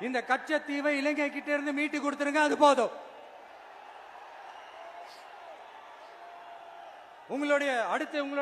இந்த கச்சத்தீவை இலங்கை கிட்ட இருந்து மீட்டு கொடுத்துருங்க அது போதும். உங்களுடைய அடுத்து உங்களுடைய